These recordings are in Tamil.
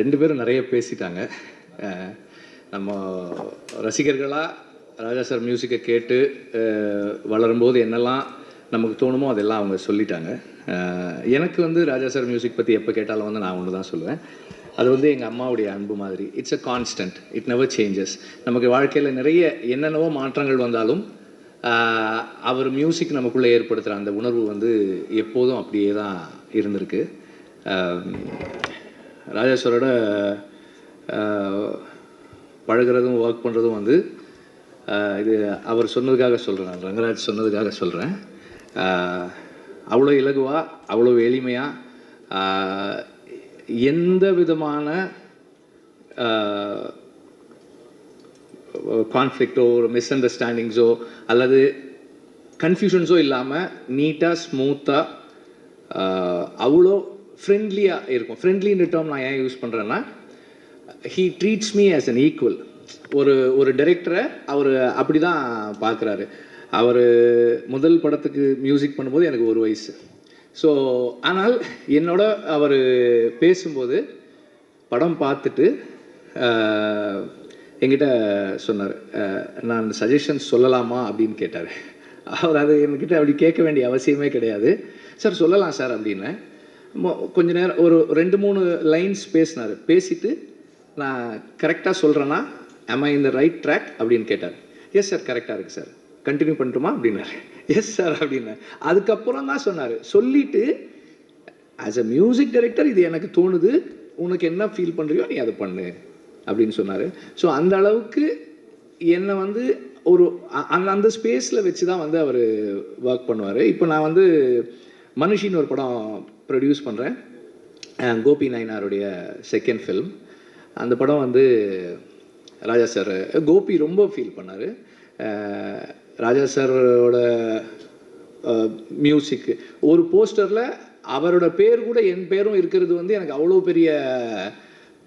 ரெண்டு பேரும் நிறைய பேசிட்டாங்க. நம்ம ரசிகர்களாக ராஜா சார் மியூசிக்கை கேட்டு வளரும்போது என்னெல்லாம் நமக்கு தோணுமோ அதெல்லாம் அவங்க சொல்லிட்டாங்க. எனக்கு வந்து ராஜா சார் மியூசிக் பற்றி எப்போ கேட்டாலும் வந்து நான் ஒன்று தான் சொல்லுவேன். அது வந்து எங்கள் அம்மாவுடைய அன்பு மாதிரி. It's a constant it never changes நமக்கு வாழ்க்கையில் நிறைய என்னென்னவோ மாற்றங்கள் வந்தாலும் அவர் மியூசிக் நமக்குள்ளே ஏற்படுத்துகிற அந்த உணர்வு வந்து எப்போதும் அப்படியே தான் இருந்திருக்கு ராஜேஸ்வரோட பழகிறதும் பழகுறதும் ஒர்க் பண்ணுறதும் வந்து இது அவர் சொன்னதுக்காக சொல்கிறேன் நான். ரங்கராஜ் சொன்னதுக்காக சொல்கிறேன் அவ்வளோ இலகுவாக அவ்வளோ எளிமையாக எந்த விதமான கான்ஃப்ளிக்டோ ஒரு மிஸ் அண்டர்ஸ்டாண்டிங்ஸோ அல்லது கன்ஃபியூஷன்ஸோ இல்லாமல் நீட்டாக ஸ்மூத்தாக அவ்வளோ ஃப்ரெண்ட்லியாக இருக்கும். ஃப்ரெண்ட்லின்ற டேர்ம் நான் ஏன் யூஸ் பண்ணுறேன்னா he treats me as an equal ஒரு ஒரு டைரக்டரை அவர் அப்படி தான் பார்க்குறாரு அவர் முதல் படத்துக்கு மியூசிக் பண்ணும்போது எனக்கு ஒரு வயசு. ஸோ ஆனால் என்னோட அவர் பேசும்போது படம் பார்த்துட்டு என்கிட்ட சொன்னார். நான் சஜஷன்ஸ் சொல்லலாமா அப்படின்னு கேட்டார். அவர் அது என்கிட்ட அப்படி கேட்க வேண்டிய அவசியமே கிடையாது. சார் சொல்லலாம் சார் அப்படின்னு கொஞ்ச நேரம் ஒரு ரெண்டு மூணு லைன்ஸ் பேசினார். பேசிட்டு நான் கரெக்டாக சொல்கிறேன்னா am I in right track அப்படின்னு கேட்டார். எஸ் சார் கரெக்டாக இருக்குது சார் கண்டினியூ பண்ணட்டுமா? அப்படின்னாரு. எஸ் சார் அப்படின்னு அதுக்கப்புறம் தான் சொன்னார். சொல்லிட்டு ஆஸ் அ மியூசிக் டைரக்டர் இது எனக்கு தோணுது. உனக்கு என்ன ஃபீல் பண்ணுறியோ நீ அதை பண்ணு அப்படின்னு சொன்னார். ஸோ அந்த அளவுக்கு என்னை வந்து ஒரு அந்த அந்த ஸ்பேஸில் வச்சு தான் வந்து அவர் ஒர்க் பண்ணுவார். இப்போ நான் வந்து மனுஷின்னு ஒரு படம் ப்ரொடியூஸ் பண்ணுறேன் கோபி நயனாருடைய செகண்ட் ஃபில்ம் அந்த படம் வந்து ராஜா சார் கோபி ரொம்ப ஃபீல் பண்ணார். ராஜா சாரோட மியூசிக்கு ஒரு போஸ்டரில் அவரோட பேர் கூட என் பேரும் இருக்கிறது வந்து எனக்கு அவ்வளோ பெரிய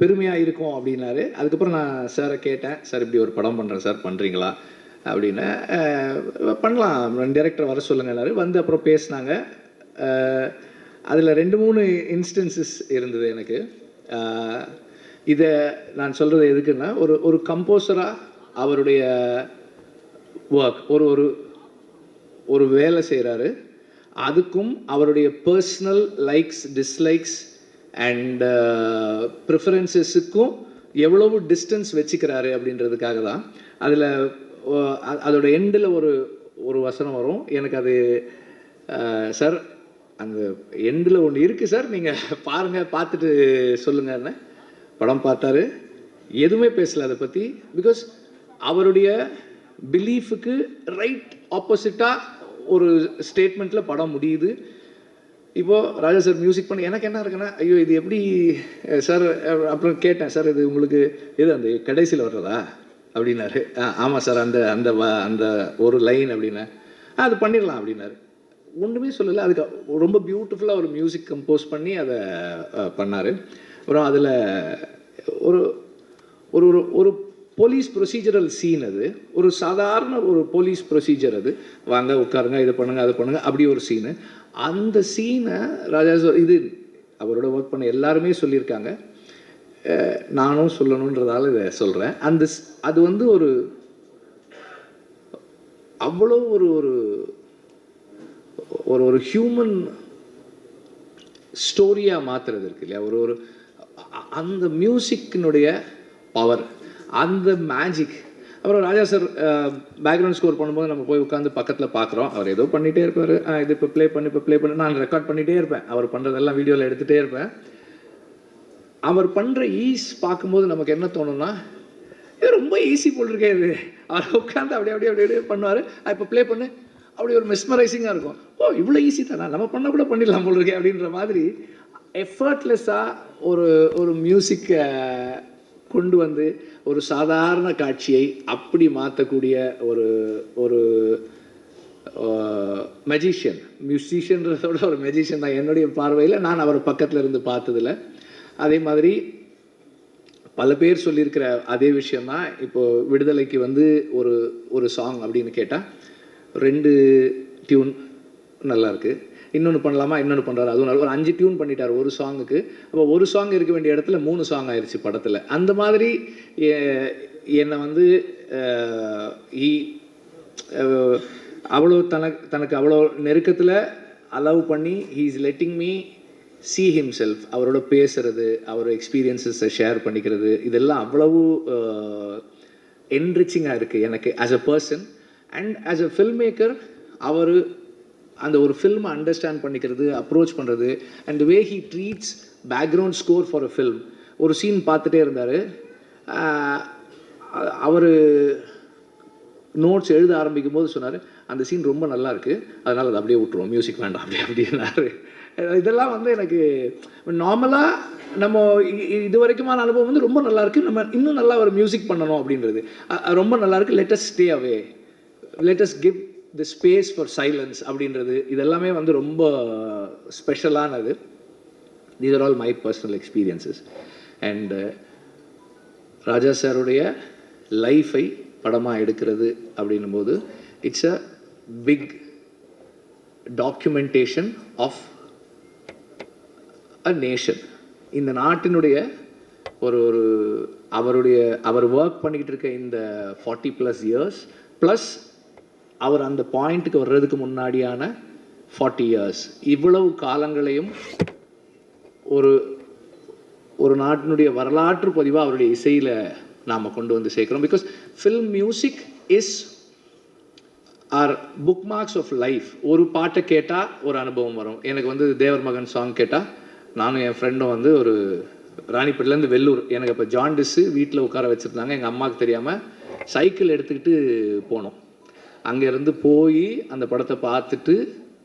பெருமையாக இருக்கும் அப்படின்னாரு. அதுக்கப்புறம் நான் சாரை கேட்டேன் சார் இப்படி ஒரு படம் பண்ணுறேன் சார் பண்ணுறீங்களா அப்படின்னு. பண்ணலாம் டேரக்டர் வர சொல்லுங்கன்னாரு வந்து அப்புறம் பேசினாங்க. அதில் ரெண்டு மூணு இன்ஸ்டன்சஸ் இருந்தது எனக்கு. இதை நான் சொல்கிறது எதுக்குன்னா ஒரு ஒரு கம்போசராக அவருடைய ஒர்க் ஒரு ஒரு ஒரு வேலை செய்கிறாரு அதுக்கும் அவருடைய பர்சனல் லைக்ஸ் டிஸ்லைக்ஸ் அண்ட் ப்ரிஃபரன்சஸுக்கும் எவ்வளவு டிஸ்டன்ஸ் வச்சுக்கிறாரு அப்படின்றதுக்காக தான். அதில் அதோட எண்டில் ஒரு ஒரு வசனம் வரும். எனக்கு அது சார் அந்த எண்டில் ஒன்று இருக்குது சார். நீங்கள் பாருங்கள் பார்த்துட்டு சொல்லுங்கன்னு படம் பார்த்தாரு. எதுவுமே பேசல அதை பற்றி பிகாஸ் அவருடைய பிலீஃபுக்கு ரைட் ஆப்போசிட்டாக ஒரு ஸ்டேட்மெண்ட்டில் படம் முடியுது. இப்போது ராஜா சார் மியூசிக் பண்ணி எனக்கு என்ன இருக்குன்னா ஐயோ இது எப்படி சார் அப்புறம் கேட்டேன் சார் இது உங்களுக்கு எது அந்த கடைசியில் வர்றதா? அப்படின்னாரு. "ஆ, ஆமாம் சார் அந்த அந்த வ- அந்த ஒரு லைன் அப்படின்னா அது பண்ணிடலாம் அப்படின்னாரு. ஒன்றுமே சொல்லலை. அதுக்கு ரொம்ப பியூட்டிஃபுல்லாக ஒரு மியூசிக் கம்போஸ் பண்ணி அதை பண்ணார். அப்புறம் அதில் ஒரு ஒரு ஒரு ஒரு போலீஸ் ப்ரொசீஜரல் சீன் அது. ஒரு சாதாரண ஒரு போலீஸ் ப்ரொசீஜர் அது. வாங்க உட்காருங்க இதை பண்ணுங்க அதை பண்ணுங்கள் அப்படி ஒரு சீனு அந்த சீனை ராஜா இது அவரோட ஒர்க் பண்ண எல்லாருமே சொல்லியிருக்காங்க. நானும் சொல்லணுன்றதால இதை சொல்கிறேன் அந்த அது வந்து ஒரு அவ்வளோ ஒரு ஒரு ஒரு ஒரு ஹியூமன் ஸ்டோரியாக மாற்றுறது இருக்கு இல்லையா? ஒரு ஒரு அந்த மியூசிக்கினுடைய பவர் அந்த மேஜிக் அப்புறம் ராஜா சார் பேக்ரவுண்ட் ஸ்கோர் பண்ணும்போது நம்ம போய் உட்காந்து பக்கத்தில் பார்க்குறோம் அவர் ஏதோ பண்ணிகிட்டே இருப்பார். இது இப்போ ப்ளே பண்ணி இப்போ ப்ளே பண்ணி. நான் ரெக்கார்ட் பண்ணிகிட்டே இருப்பேன். அவர் பண்ணுறதெல்லாம் வீடியோவில் எடுத்துகிட்டே இருப்பேன். அவர் பண்ணுற ஈஸ் பார்க்கும்போது நமக்கு என்ன தோணும்னா இது ரொம்ப ஈஸி போல் இருக்கே இது. அவர் உட்காந்து அப்படியே அப்படியே அப்படியே அப்படியே பண்ணுவார். இப்போ ப்ளே பண்ணு. அப்படி ஒரு மெஸ்மரைசிங்காக இருக்கும். ஓ இவ்வளோ ஈஸி தானே? நம்ம பண்ண கூட பண்ணிடலாம் போல் இருக்கே அப்படின்ற மாதிரி எஃபர்ட்லெஸ்ஸாக ஒரு ஒரு மியூசிக்கை கொண்டு வந்து ஒரு சாதாரண காட்சியை அப்படி மாற்றக்கூடிய ஒரு ஒரு மெஜிஷியன் மியூசிஷியன்றதோட ஒரு மெஜிஷியன் தான். என்னுடைய பார்வையில் நான் அவர் பக்கத்தில் இருந்து பார்த்ததில்ல. அதே மாதிரி பல பேர் சொல்லியிருக்கிற அதே விஷயம்தான். இப்போது விடுதலைக்கு வந்து ஒரு ஒரு சாங் அப்படின்னு கேட்டால் ரெண்டு டியூன் நல்லாயிருக்கு இன்னொன்று பண்ணலாமா? இன்னொன்று பண்ணுறாரு அதுவும் நல்லா- ஒரு அஞ்சு டியூன் பண்ணிட்டார் ஒரு சாங்குக்கு அப்போ ஒரு சாங் இருக்க வேண்டிய இடத்துல மூணு சாங் ஆயிடுச்சு படத்தில். அந்த மாதிரி என்னை வந்து அவ்வளோ தனக்கு தனக்கு அவ்வளோ நெருக்கத்தில் அலவ் பண்ணி he is letting me see himself அவரோட பேசுறது அவர் எக்ஸ்பீரியன்ஸஸை ஷேர் பண்ணிக்கிறது இதெல்லாம் அவ்வளவு என்ரிச்சிங்காக இருக்குது எனக்கு as a person and as a film maker அவர் அந்த ஒரு ஃபில்மை அண்டர்ஸ்டாண்ட் பண்ணிக்கிறது அப்ரோச் பண்ணுறது and way he treats background score for a film ஒரு சீன் பார்த்துட்டே இருந்தார். அவர் நோட்ஸ் எழுத ஆரம்பிக்கும் போது சொன்னார் அந்த சீன் ரொம்ப நல்லா இருக்குது அதனால் அதை அப்படியே விட்டுருவோம். மியூசிக் வேண்டாம். அப்படி அப்படின்னாரு. இதெல்லாம் வந்து எனக்கு நார்மலாக நம்ம இது வரைக்குமான அனுபவம் வந்து ரொம்ப நல்லாயிருக்கு நம்ம இன்னும் நல்லா ஒரு மியூசிக் பண்ணணும் அப்படின்றது. ரொம்ப நல்லாயிருக்கு let's stay away let's give the space for silence அப்படின்றது இதெல்லாமே வந்து ரொம்ப ஸ்பெஷலானது these are all my personal experiences and Raja சாருடைய லைஃபை படமாக எடுக்கிறது அப்படின்னும் போது it's a big documentation of a nation இந்த நாட்டினுடைய ஒரு ஒரு அவருடைய அவர் ஒர்க் பண்ணிக்கிட்டு இருக்க இந்த ஃபார்ட்டி ப்ளஸ் இயர்ஸ் ப்ளஸ் அவர் அந்த பாயிண்ட்டுக்கு வர்றதுக்கு முன்னாடியான ஃபார்ட்டி இயர்ஸ் இவ்வளவு காலங்களையும் ஒரு ஒரு நாட்டினுடைய வரலாற்று பதிவாக அவருடைய இசையில் நாம் கொண்டு வந்து சேர்க்குறோம். Because film music is our bookmarks of life ஒரு பாட்டை கேட்டால் ஒரு அனுபவம் வரும். எனக்கு வந்து தேவர் மகன் சாங் கேட்டால் நானும் என் ஃப்ரெண்டும் வந்து ஒரு ராணிப்பேட்டிலேருந்து வெள்ளூர். எனக்கு இப்போ ஜாண்டிஸு வீட்டில் உட்கார வச்சுருந்தாங்க. எங்கள் அம்மாவுக்கு தெரியாமல் சைக்கிள் எடுத்துக்கிட்டு போனோம். அங்கேருந்து போய் அந்த படத்தை பார்த்துட்டு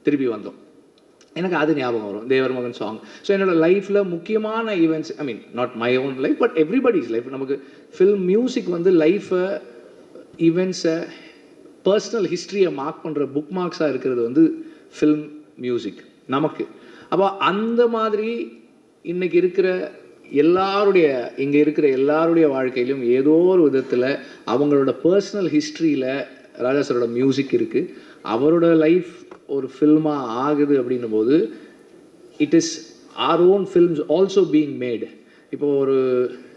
திருப்பி வந்தோம். எனக்கு அது ஞாபகம் வரும். தேவர் மகன் சாங் ஸோ என்னோட லைஃப்பில் முக்கியமான events I mean not my own life but everybody's life நமக்கு ஃபில்ம் மியூசிக் வந்து லைஃப்பை ஈவெண்ட்ஸை பர்சனல் ஹிஸ்ட்ரியை மார்க் பண்ணுற புக் மார்க்ஸாக இருக்கிறது வந்து ஃபில்ம் மியூசிக் நமக்கு. அப்போ அந்த மாதிரி இன்னைக்கு இருக்கிற எல்லாருடைய இங்கே இருக்கிற எல்லாருடைய வாழ்க்கையிலும் ஏதோ ஒரு விதத்தில் அவங்களோட பர்சனல் ஹிஸ்ட்ரியில் ராஜா சாரோட மியூசிக் இருக்குது அவரோட லைஃப் ஒரு ஃபில்மாக ஆகுது அப்படின்னும் போது it is our own films also being made இப்போ ஒரு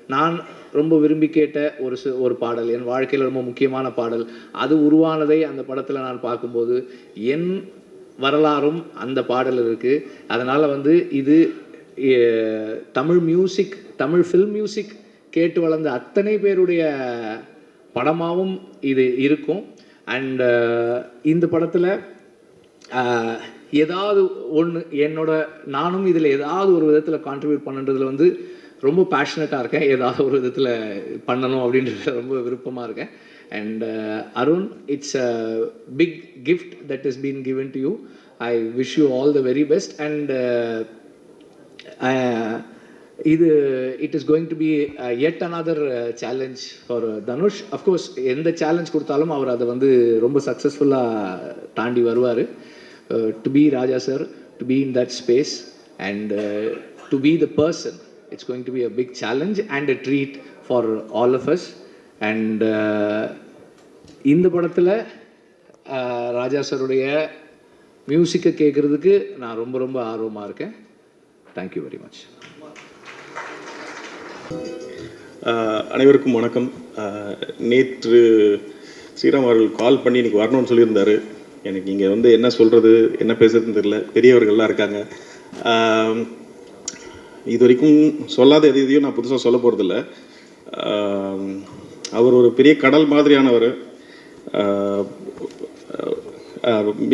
நான் ரொம்ப விரும்பி கேட்ட ஒரு சு ஒரு பாடல் என் வாழ்க்கையில் ரொம்ப முக்கியமான பாடல் அது உருவானதை அந்த படத்தில் நான் பார்க்கும்போது என் வரலாறும் அந்த பாடல் இருக்குது அதனால் வந்து இது Tamil music Tamil film music கேட்டு வளர்ந்த அத்தனை பேருடைய படமாகவும் இது இருக்கும். அண்ட் uh, இந்த படத்தில் uh, ஏதாவது ஒன்று என்னோட நானும் இதில் ஏதாவது ஒரு விதத்தில் கான்ட்ரிபியூட் பண்ணுன்றதுல வந்து ரொம்ப பேஷனட்டாக இருக்கேன். ஏதாவது ஒரு விதத்தில் பண்ணணும் அப்படின்றது ரொம்ப விருப்பமாக இருக்கேன். And Arun it's a big gift that is been given to you I wish you all the very best and இது it is going to be yet another challenge for Dhanush of course எந்த சேலஞ்ச் கொடுத்தாலும் அவர் அதை வந்து ரொம்ப சக்ஸஸ்ஃபுல்லாக தாண்டி வருவார். To be Raja sir to be in that space and to be the person it's going to be a big challenge and a treat for all of us and இந்த படத்தில் ராஜா சாருடைய மியூசிக்கை கேட்குறதுக்கு நான் ரொம்ப ரொம்ப ஆர்வமாக இருக்கேன். தேங்க்யூ வெரி மச் அனைவருக்கும் வணக்கம். நேற்று ஸ்ரீராம் அவர்கள் கால் பண்ணி இன்னைக்கு வரணும்னு சொல்லியிருந்தார். எனக்கு இங்கே வந்து என்ன சொல்கிறது என்ன பேசுறதுன்னு தெரியல. பெரியவர்கள்லாம் இருக்காங்க. இது வரைக்கும் சொல்லாத எது எதையும் நான் புதுசாக சொல்ல போகிறதில்ல அவர் ஒரு பெரிய கடல் மாதிரியானவர்.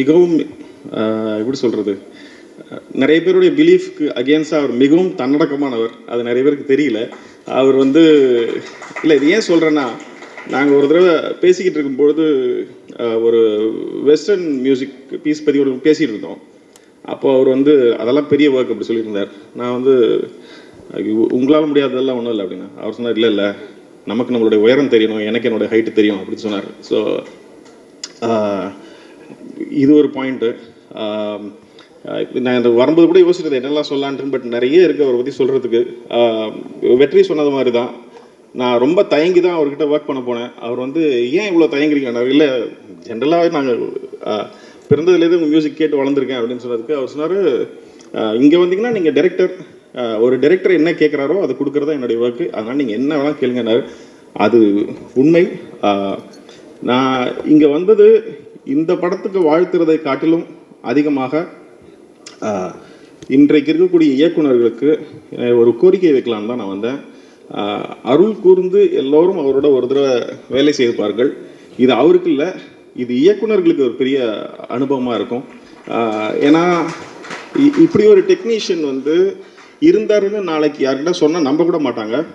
மிகவும் எப்படி சொல்கிறது நிறைய பேருடைய பிலீஃப்க்கு அகேன்ஸ்டாக அவர் மிகவும் தன்னடக்கமானவர். அது நிறைய பேருக்கு தெரியல. அவர் வந்து இல்லை இது ஏன் சொல்கிறேன்னா நாங்கள் ஒரு தடவை பேசிக்கிட்டு இருக்கும்பொழுது ஒரு வெஸ்டர்ன் மியூசிக் பீஸ் பற்றி ஒரு பேசிகிட்டு இருந்தோம். அப்போ அவர் வந்து அதெல்லாம் பெரிய ஒர்க் அப்படி சொல்லியிருந்தார். நான் வந்து உங்களால் முடியாததெல்லாம் ஒன்றும் இல்லை அப்படின்னா. அவர் சொன்னார் இல்லை இல்லை. நமக்கு நம்மளுடைய உயரம் தெரியணும். எனக்கு என்னுடைய ஹைட்டு தெரியும் அப்படின்னு சொன்னார். ஸோ இது ஒரு பாயிண்ட்டு நான் இந்த வரும்போது கூட யோசிச்சது என்னெல்லாம் சொல்லலான்ட்டு பட் நிறைய இருக்குது அவரை பற்றி சொல்கிறதுக்கு வெற்றி சொன்னது மாதிரி தான் நான் ரொம்ப தயங்கி தான் அவர்கிட்ட ஒர்க் பண்ண போனேன். அவர் வந்து ஏன் இவ்வளோ தயங்குறீங்க இல்லை ஜென்ரலாகவே நாங்கள் பிறந்ததுலேருந்து உங்கள் மியூசிக் கேட்டு வளர்ந்துருக்கேன் அப்படின்னு சொன்னதுக்கு அவர் சொன்னார் இங்கே வந்தீங்கன்னா நீங்கள் டேரக்டர் ஒரு டைரக்டர் என்ன கேட்குறாரோ அதை கொடுக்குறதா என்னுடைய ஒர்க்கு அதனால் நீங்கள் என்ன வேணால் கேளுங்கன்னாரு. அது உண்மை. நான் இங்கே வந்தது இந்த படத்துக்கு வாழ்த்துறதை காட்டிலும் அதிகமாக இன்றைக்கு இருக்கக்கூடிய இயக்குனர்களுக்கு ஒரு கோரிக்கை வைக்கலான்னு தான் நான் வந்தேன். அருள் கூர்ந்து எல்லோரும் அவரோட ஒரு தடவை வேலை செய்திருப்பார்கள். இது அவருக்கு இல்லை இது இயக்குனர்களுக்கு ஒரு பெரிய அனுபவமாக இருக்கும். ஏன்னா இ- இப்படி ஒரு டெக்னீஷியன் வந்து இருந்தாருன்னு நாளைக்கு யார்கிட்ட சொன்னால் நம்ப கூட மாட்டாங்க.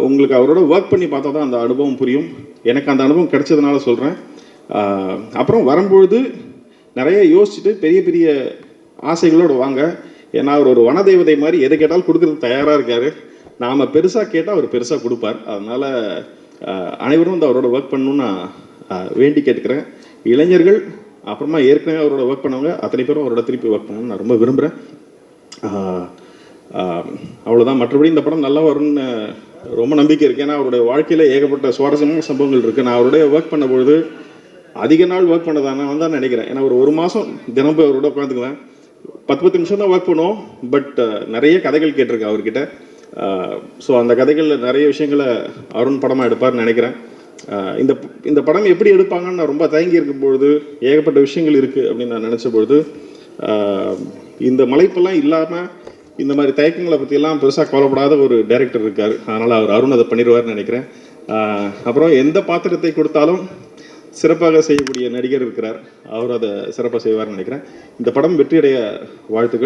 உங்களுக்கு அவரோட ஒர்க் பண்ணி பார்த்தா தான் அந்த அனுபவம் புரியும். எனக்கு அந்த அனுபவம் கிடைச்சதுனால சொல்கிறேன் அப்புறம் வரும்பொழுது நிறைய யோசிச்சுட்டு பெரிய பெரிய ஆசைகளோடு வாங்க. ஏன்னா அவர் ஒரு வனதேவதை மாதிரி எதை கேட்டாலும் கொடுக்குறது தயாராக இருக்கார். நாம் பெருசாக கேட்டால் அவர் பெருசாக கொடுப்பார். அதனால் அனைவரும் வந்து அவரோட ஒர்க் பண்ணணும்னு நான் வேண்டி கேட்டுக்கிறேன். இளைஞர்கள் அப்புறமா ஏற்கனவே அவரோட ஒர்க் பண்ணவங்க அத்தனை பேரும் அவரோட திருப்பி ஒர்க் பண்ணணும்னு நான் ரொம்ப விரும்புகிறேன் அவ்வளோதான் மற்றபடி இந்த படம் நல்லா வரும்னு ரொம்ப நம்பிக்கை இருக்குது ஏன்னா அவருடைய வாழ்க்கையில் ஏகப்பட்ட சுவாரஸ்யமான சம்பவங்கள் இருக்குது நான் அவருடைய ஒர்க் பண்ணும்பொழுது அதிக நாள் ஒர்க் பண்ணதானே நான் தான் நினைக்கிறேன். ஏன்னா ஒரு ஒரு மாதம் தினம் போய் அவரோட உட்காந்துக்குவேன் பத்து பத்து நிமிஷம் தான் ஒர்க் பண்ணுவோம் பட் uh, நிறைய கதைகள் கேட்டிருக்கேன் அவர்கிட்ட. Uh, ஸோ அந்த கதைகளில் நிறைய விஷயங்களை அருண் படமாக எடுப்பார்னு நினைக்கிறேன். Uh, இந்த இந்த படம் எப்படி எடுப்பாங்கன்னு நான் ரொம்ப தயங்கி இருக்கும் பொழுது ஏகப்பட்ட விஷயங்கள் இருக்குது அப்படின்னு நான் நினச்ச பொழுது இந்த மலைப்பெல்லாம் இல்லாமல் இந்த மாதிரி தயக்கங்களை பற்றியெல்லாம் பெருசாக கவலைப்படாத ஒரு டைரக்டர் இருக்கார். அதனால் அவர் அருண் அதை பண்ணிடுவார்னு நினைக்கிறேன். அப்புறம் எந்த பாத்திரத்தை கொடுத்தாலும் சிறப்பாக செய்யக்கூடிய நடிகர் இருக்கிறார். அவர் அதை சிறப்பாக செய்வார்னு நினைக்கிறேன். இந்த படம் வெற்றியடைய வாழ்த்துக்கள்.